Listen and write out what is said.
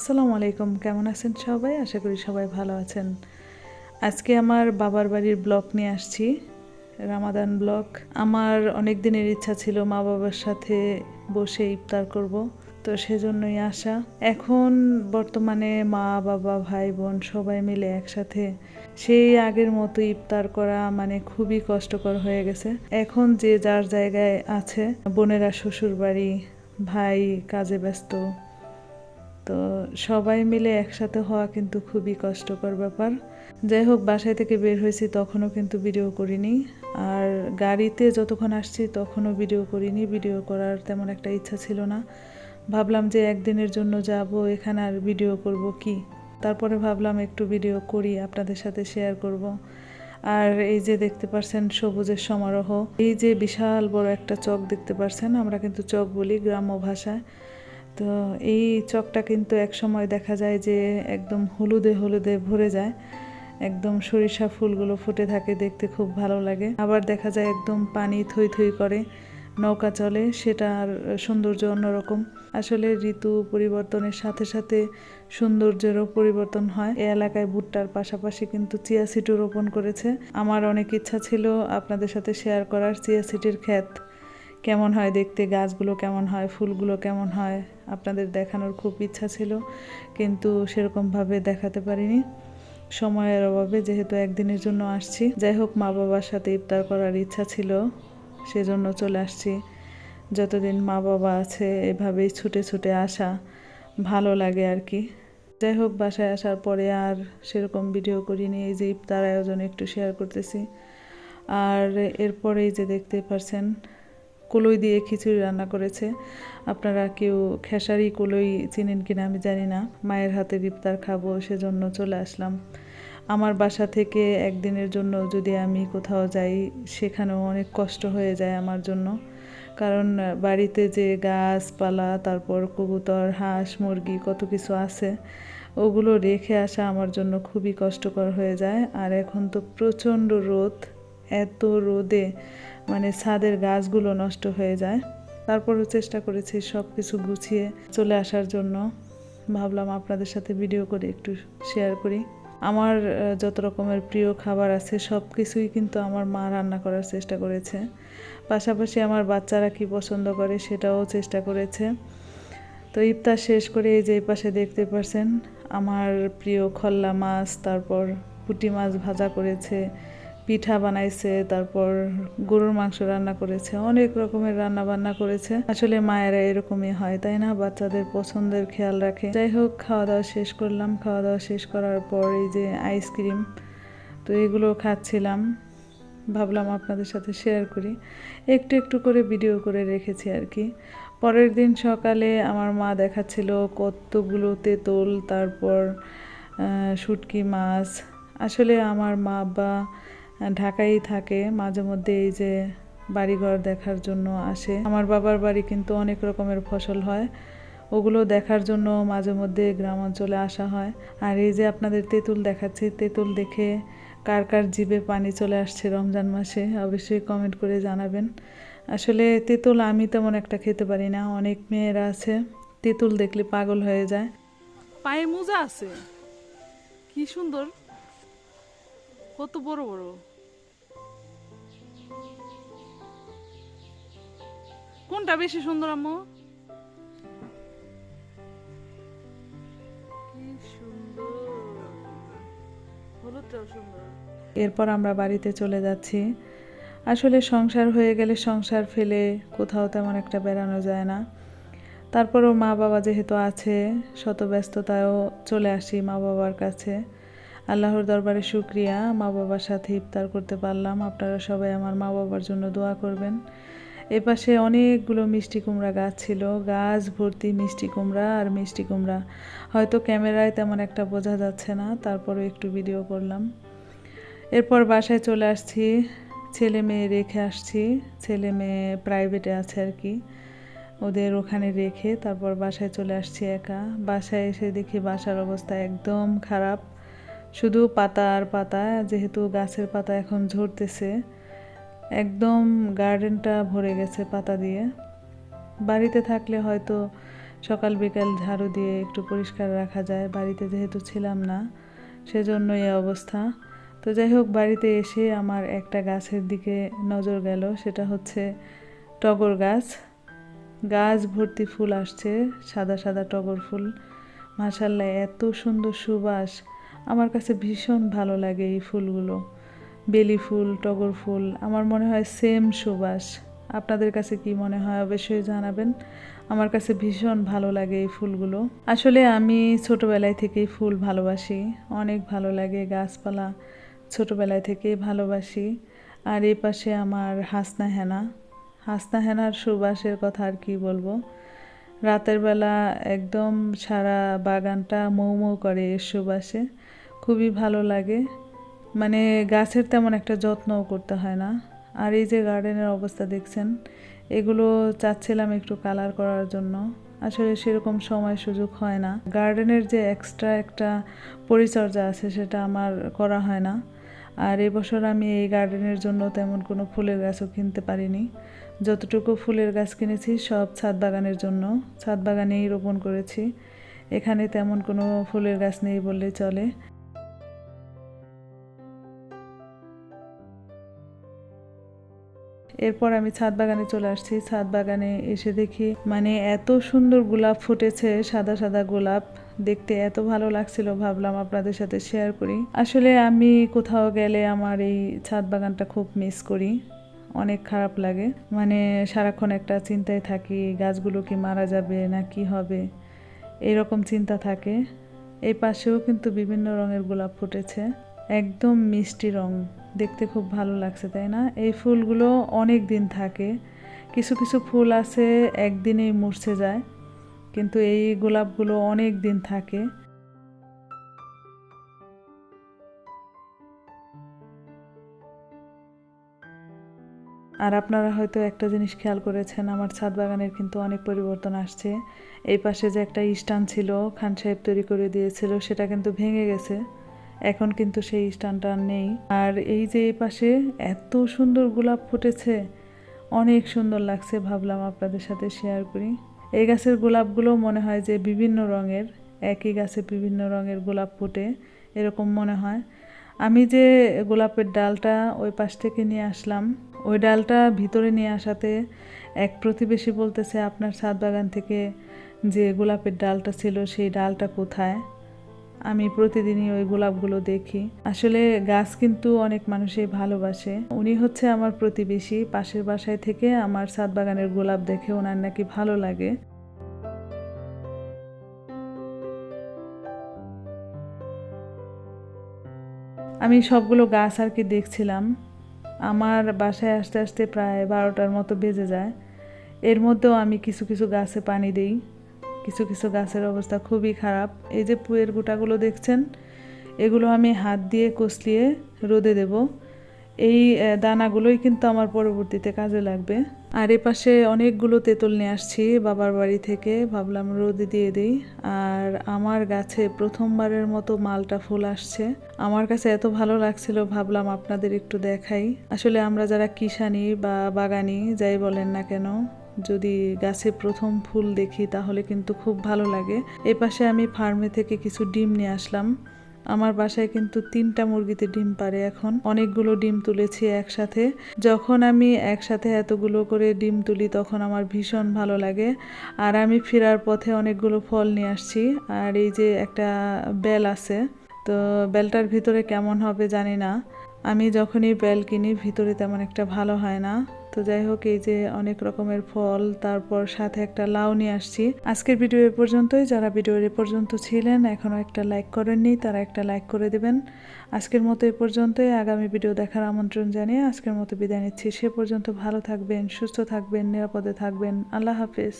আসসালামু আলাইকুম। কেমন আছেন সবাই? আশা করি সবাই ভালো আছেন। আজকে আমার বাবার বাড়ির ব্লগ নিয়ে আসছি, রামাদান ব্লগ আমার অনেক দিনের ইচ্ছা ছিল মা বাবার সাথে বসে ইফতার করব, তো সেজন্যই আসা। এখন বর্তমানে মা, বাবা, ভাই, বোন সবাই মিলে একসাথে সেই আগের মতো ইফতার করা মানে খুবই কষ্টকর হয়ে গেছে। এখন যে যার জায়গায় আছে, বোনেরা শ্বশুর বাড়ি ভাই কাজে ব্যস্ত তো সবাই মিলে একসাথে হওয়া কিন্তু খুবই কষ্টকর ব্যাপার। যাই হোক, বাসায় থেকে বের হয়েছি, তখনও কিন্তু ভিডিও করিনি। আর গাড়িতে যতক্ষণ আসছি, তখনও ভিডিও করিনি। ভিডিও করার তেমন একটা ইচ্ছা ছিল না। ভাবলাম যে একদিনের জন্য যাব, এখানে আর ভিডিও করব কি? তারপরে ভাবলাম একটু ভিডিও করি, আপনাদের সাথে শেয়ার করব। আর এই যে দেখতে পারছেন সবুজের সমারোহ, এই যে বিশাল বড় একটা চক দেখতে পারছেন, আমরা কিন্তু চক বলি গ্রাম্য ভাষায়। তো এই চকটা কিন্তু এক সময় দেখা যায় যে একদম হলুদে হলুদে ভরে যায়। একদম সরিষা ফুলগুলো ফুটে থাকে, দেখতে খুব ভালো লাগে। আবার দেখা যায় একদম পানি থই থই করে, নৌকা চলে সেটার সৌন্দর্য অন্যরকম। আসলে ঋতু পরিবর্তনের সাথে সাথে সৌন্দর্যেরও পরিবর্তন হয়। এই এলাকায় ভুট্টার পাশাপাশি কিন্তু চিয়া সিটও রোপণ করেছে। আমার অনেক ইচ্ছা ছিল আপনাদের সাথে শেয়ার করার, চিয়া সিটির ক্ষেত। কেমন হয় দেখতে, গাছগুলো কেমন হয়, ফুলগুলো কেমন হয়, আপনাদের দেখানোর খুব ইচ্ছা ছিল, কিন্তু সেরকমভাবে দেখাতে পারিনি। সময়ের অভাবে যেহেতু একদিনের জন্য আসছি, যাই হোক মা বাবার সাথে ইফতার করার ইচ্ছা ছিল, সেজন্য চলে আসছি। যতদিন মা বাবা আছে, এভাবেই ছুটে ছুটে আসা ভালো লাগে আর কি। যাই হোক, বাসায় আসার পরে আর সেরকম ভিডিও করিনি, এই যে ইফতার আয়োজন একটু শেয়ার করতেছি। আর এরপরেই যে দেখতে পারছেন কলই দিয়ে খিচুড়ি রান্না করেছে। আপনারা কেউ খেসারি কলই চিনেন কিনা আমি জানি না। মায়ের হাতে ইফতার খাব, সেজন্য চলে আসলাম। আমার বাসা থেকে একদিনের জন্য যদি আমি কোথাও যাই, সেখানেও অনেক কষ্ট হয়ে যায় আমার জন্য। কারণ বাড়িতে যে গাছপালা, তারপর কবুতর, হাঁস, মুরগি কত কিছু আছে, ওগুলো রেখে আসা আমার জন্য খুবই কষ্টকর হয়ে যায়। আর এখন তো প্রচণ্ড রোদ। এত রোদে মানে ছাদের গাছগুলো নষ্ট হয়ে যায়। তারপরও চেষ্টা করেছি সব কিছু গুছিয়ে চলে আসার জন্য। ভাবলাম আপনাদের সাথে ভিডিও করে একটু শেয়ার করি। আমার যত রকমের প্রিয় খাবার আছে সব কিছুই কিন্তু আমার মা রান্না করার চেষ্টা করেছে। পাশাপাশি আমার বাচ্চারা কি পছন্দ করে সেটাও চেষ্টা করেছে। তো ইফতার শেষ করে এই যে পাশে দেখতে পারছেন, আমার প্রিয় খল্লা মাছ, তারপর পুঁটি মাছ ভাজা করেছে পিঠা বানাইছে, তারপর গরুর মাংস রান্না করেছে, অনেক রকমের রান্না বান্না করেছে। আসলে মায়েরা এরকমই হয়, তাই না? বাচ্চাদের পছন্দের খেয়াল রাখে। যাই হোক, খাওয়া দাওয়া শেষ করলাম। খাওয়া দাওয়া শেষ করার পর এই যে আইসক্রিম তো এগুলো খাচ্ছিলাম। ভাবলাম আপনাদের সাথে শেয়ার করি। একটু একটু করে ভিডিও করে রেখেছি আর কি। পরের দিন সকালে আমার মা দেখাচ্ছিল কতগুলো তেঁতুল, তারপর শুটকি মাছ। আসলে আমার মা বা ঢাকায় থাকে। মাঝে মধ্যে এই যে বাড়িঘর দেখার জন্য আসে। আমার বাবার বাড়ি কিন্তু অনেক রকমের ফসল হয়। ওগুলো দেখার জন্য মাঝে মধ্যে গ্রাম অঞ্চলে আসা হয়। আর এই যে আপনাদের তেঁতুল দেখাচ্ছি, তেঁতুল দেখে কার কার জিভে পানি চলে আসছে রমজান মাসে, অবশ্যই কমেন্ট করে জানাবেন। আসলে তেঁতুল আমি তেমন একটা খেতে পারি না, অনেক মেয়েরা আছে, তেঁতুল দেখলে পাগল হয়ে যায়। পায়ে মোজা আছে? কি সুন্দর। কত বড় বড়। কোনটা বেশি সুন্দর আম্মু? কি সুন্দর। হলুদটাও সুন্দর। এরপর আমরা বাড়িতে চলে যাচ্ছি। আসলে সংসার হয়ে গেলে সংসার ফেলে কোথাও তেমন একটা বেড়ানো যায় না। তারপরও মা বাবা যেহেতু আছে শত ব্যস্ততায়ও চলে আসি মা বাবার কাছে। আল্লাহর দরবারে শুক্রিয়া মা বাবার সাথে ইফতার করতে পারলাম। আপনারা সবাই আমার মা বাবার জন্য দোয়া করবেন। এপাশে অনেকগুলো মিষ্টি কুমড়া গাছ ছিল। গাছ ভর্তি মিষ্টি কুমড়া আর মিষ্টি কুমড়া। হয়তো ক্যামেরায় তেমন একটা বোঝা যাচ্ছে না, তারপরও একটু ভিডিও করলাম। এরপর বাসায় চলে আসছি। ছেলে মেয়ে রেখে আসছি। ছেলে মেয়ে প্রাইভেটে আছে আর কি। ওদের ওখানে রেখে তারপর বাসায় চলে আসছি একা। বাসায় এসে দেখি বাসার অবস্থা একদম খারাপ। শুধু পাতা আর পাতা, যেহেতু গাছের পাতা এখন ঝরতেছে। একদম গার্ডেনটা ভরে গেছে পাতা দিয়ে। বাড়িতে থাকলে হয়তো সকাল বিকাল ঝাড়ু দিয়ে একটু পরিষ্কার রাখা যায়। বাড়িতে যেহেতু ছিলাম না সেজন্য এই অবস্থা। তো যাই হোক, বাড়িতে এসে আমার একটা গাছের দিকে নজর গেল। সেটা হচ্ছে টগর গাছ। গাছ ভর্তি ফুল আসছে, সাদা সাদা টগর ফুল। মাশাল্লাহ, এত সুন্দর সুবাস। আমার কাছে ভীষণ ভালো লাগে এই ফুলগুলো। বেলি ফুল, টগর ফুল, আমার মনে হয় সেম সুবাস। আপনাদের কাছে কি মনে হয় অবশ্যই জানাবেন। আমার কাছে ভীষণ ভালো লাগে এই ফুলগুলো। আসলে আমি ছোটোবেলায় থেকেই ফুল ভালোবাসি। অনেক ভালো লাগে, গাছপালা ছোটোবেলায় থেকেই ভালোবাসি। আর এই পাশে আমার হাসনা হেনা। হাসনা হেনার সুবাসের কথা আর কি বলব? রাতের বেলা একদম সারা বাগানটা মৌ মৌ করে এর সুবাসে। খুবই ভালো লাগে। মানে গাছের তেমন একটা যত্নও করতে হয় না। আর এই যে গার্ডেনের অবস্থা দেখছেন, এগুলো চাচ্ছিলাম একটু কালার করার জন্য। আসলে সেরকম সময় সুযোগ হয় না। গার্ডেনের যে এক্সট্রা একটা পরিচর্যা আছে সেটা আমার করা হয় না। আর এবছর আমি এই গার্ডেনের জন্য তেমন কোনো ফুলের গাছও কিনতে পারিনি। যতটুকু ফুলের গাছ কিনেছি সব ছাদ বাগানের জন্য। ছাদ বাগানেই রোপণ করেছি। এখানে তেমন কোনো ফুলের গাছ নেই বললে চলে। এরপর আমি ছাদ বাগানে চলে আসছি। ছাদ বাগানে এসে দেখি মানে এত সুন্দর গোলাপ ফুটেছে, সাদা সাদা গোলাপ। দেখতে এত ভালো লাগছিল, ভাবলাম আপনাদের সাথে শেয়ার করি। আসলে আমি কোথাও গেলে আমার এই ছাদ বাগানটা খুব মিস করি। অনেক খারাপ লাগে। মানে সারাক্ষণ একটা চিন্তায় থাকি গাছগুলো কি মারা যাবে না কি হবে? এরকম চিন্তা থাকে। এই পাশেও কিন্তু বিভিন্ন রঙের গোলাপ ফুটেছে। একদম মিষ্টি রং। দেখতে খুব ভালো লাগছে, তাই না? এই ফুলগুলো অনেক দিন থাকে। কিছু কিছু ফুল আছে, একদিনেই মরছে যায়, কিন্তু এই গোলাপগুলো অনেক দিন থাকে। আর আপনারা হয়তো একটা জিনিস খেয়াল করেছেন, আমার ছাদ বাগানের কিন্তু অনেক পরিবর্তন আসছে। এই পাশে যে একটা স্টান ছিল, খান সাহেব তৈরি করে দিয়েছিল, সেটা কিন্তু ভেঙে গেছে। এখন কিন্তু সেই স্টানটা নেই। আর এই যে এই পাশে এত সুন্দর গোলাপ ফুটেছে, অনেক সুন্দর লাগছে ভাবলাম আপনাদের সাথে শেয়ার করি। এই গাছের গোলাপগুলো মনে হয় যে বিভিন্ন রঙের, একই গাছে বিভিন্ন রঙের গোলাপ ফুটে, এরকম মনে হয়। আমি যে গোলাপের ডালটা ওই পাশ থেকে নিয়ে আসলাম, ওই ডালটা ভিতরে নিয়ে আসাতে এক প্রতিবেশী বলতেছে, আপনার ছাদ বাগান থেকে যে গোলাপের ডালটা ছিল, সেই ডালটা কোথায়? আমি প্রতিদিনই ওই গোলাপগুলো দেখি। আসলে গাছ কিন্তু অনেক মানুষই ভালোবাসে। উনি হচ্ছে আমার প্রতিবেশী। পাশের বাসায় থেকে আমার ছাদ বাগানের গোলাপ দেখে ওনার নাকি ভালো লাগে। আমি সবগুলো গাছ আর কি দেখছিলাম। আমার বাসায় আসতে আসতে প্রায় বারোটার মতো বেজে যায়। এর মধ্যেও আমি কিছু কিছু গাছে পানি দিই। কিছু কিছু গাছের অবস্থা খুবই খারাপ। এই যে পুয়ের গোটাগুলো দেখছেন, এগুলো আমি হাত দিয়ে কষলিয়ে রোদে দেব। এই দানাগুলোই কিন্তু আমার পরবর্তীতে কাজে লাগবে। আর এ পাশে অনেকগুলো তেঁতুল নিয়ে আসছি বাবার বাড়ি থেকে। ভাবলাম রোদে দিয়ে দিই। আর আমার গাছে প্রথমবারের মতো মালটা ফুল আসছে। আমার কাছে এত ভালো লাগছিল, ভাবলাম আপনাদের একটু দেখাই। আসলে আমরা যারা কিষানি বা বাগানি, যাই বলেন না কেন যদি গাছে প্রথম ফুল দেখি তাহলে কিন্তু খুব ভালো লাগে। এ পাশে আমি ফার্মে থেকে কিছু ডিম নিয়ে আসলাম। আমার বাসায় কিন্তু তিনটা মুরগিতে ডিম পারে এখন। অনেকগুলো ডিম তুলেছি একসাথে। যখন আমি একসাথে এতগুলো করে ডিম তুলি তখন আমার ভীষণ ভালো লাগে। আর আমি ফেরার পথে অনেকগুলো ফল নিয়ে আসছি। আর এই যে একটা বেল আছে, তো বেলটার ভিতরে কেমন হবে জানি না। আমি যখনই বেল কিনি ভিতরে তেমন একটা ভালো হয় না। তো যাই হোক, এই যে অনেক রকমের ফল, তারপর সাথে একটা লাউ নিয়ে আসছি। আজকের ভিডিও এ পর্যন্তই। যারা ভিডিওর এ পর্যন্ত ছিলেন এখনও একটা লাইক করেননি, তারা একটা লাইক করে দেবেন। আজকের মতো এ পর্যন্তই। আগামী ভিডিও দেখার আমন্ত্রণ জানিয়ে আজকের মতো বিদায় নিচ্ছি। সে পর্যন্ত ভালো থাকবেন, সুস্থ থাকবেন, নিরাপদে থাকবেন। আল্লাহ হাফেজ।